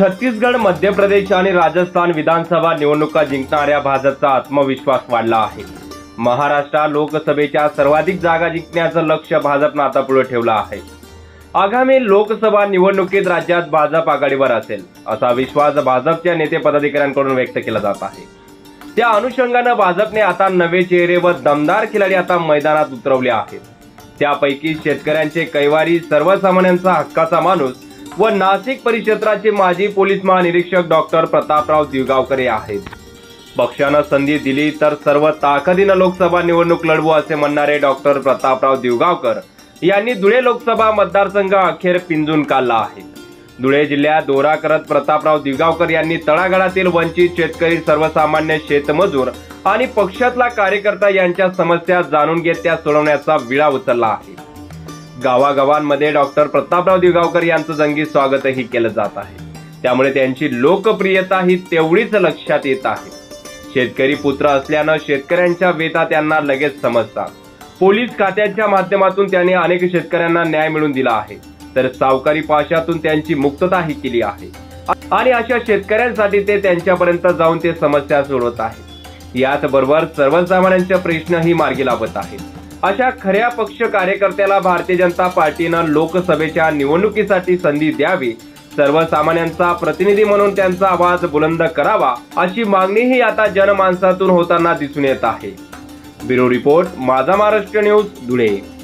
छत्तीसगड मध्य प्रदेश आणि राजस्थान विधानसभा निवडणुका जिंकणाऱ्या भाजपचा आत्मविश्वास वाढला आहे. महाराष्ट्र लोकसभेच्या सर्वाधिक जागा जिंकण्याचं लक्ष भाजपनं आता पुढे ठेवलं आहे. आगामी लोकसभा निवडणुकीत राज्यात भाजप आघाडीवर असेल असा विश्वास भाजपच्या नेते पदाधिकाऱ्यांकडून व्यक्त केला जात आहे. त्या अनुषंगानं भाजपने आता नवे चेहरे व दमदार खिलाडी आता मैदानात उतरवले आहेत. त्यापैकी शेतकऱ्यांचे कैवारी सर्वसामान्यांचा हक्काचा माणूस व नाशिक परिक्षेत्राचे माजी पोलीस महानिरीक्षक डॉक्टर प्रतापराव दिवगावकर आहेत. पक्षानं संधी दिली तर सर्व ताकदीनं लोकसभा निवडणूक लढवू असे म्हणणारे डॉक्टर प्रतापराव दिवगावकर यांनी धुळे लोकसभा मतदारसंघ अखेर पिंजून काढला आहे. धुळे जिल्ह्यात दौरा करत प्रतापराव दिवगावकर यांनी तळागाळातील वंचित शेतकरी सर्वसामान्य शेतमजूर आणि पक्षातला कार्यकर्ता यांच्या समस्या जाणून घेत त्या सोडवण्याचा विळा उचलला आहे. गावागावांमध्ये डॉक्टर प्रतापराव दिवगावकर यांचं जंगी स्वागतही केलं जात आहे. त्यामुळे त्यांची लोकप्रियता ही तेवढीच लक्षात येत आहे. शेतकरी पुत्र असल्यानं शेतकऱ्यांच्या वेता त्यांना लगेच समजतात. पोलीस खात्याच्या माध्यमातून त्यांनी अनेक शेतकऱ्यांना न्याय मिळवून दिला आहे. तर सावकारी पाशातून त्यांची मुक्तताही केली आहे. आणि अशा शेतकऱ्यांसाठी ते त्यांच्यापर्यंत जाऊन ते समस्या सोडवत आहेत. याच बरोबर सर्वसामान्यांचे प्रश्नही मार्गी लावत आहेत. अशा खऱ्या पक्ष कार्यकर्त्याला भारतीय जनता पार्टीनं लोकसभेच्या निवडणुकीसाठी संधी द्यावी सर्वसामान्यांचा प्रतिनिधी म्हणून त्यांचा आवाज बुलंद करावा अशी मागणीही आता जनमानसातून होताना दिसून येत आहे. ब्युरो रिपोर्ट माझा महाराष्ट्र न्यूज धुळे.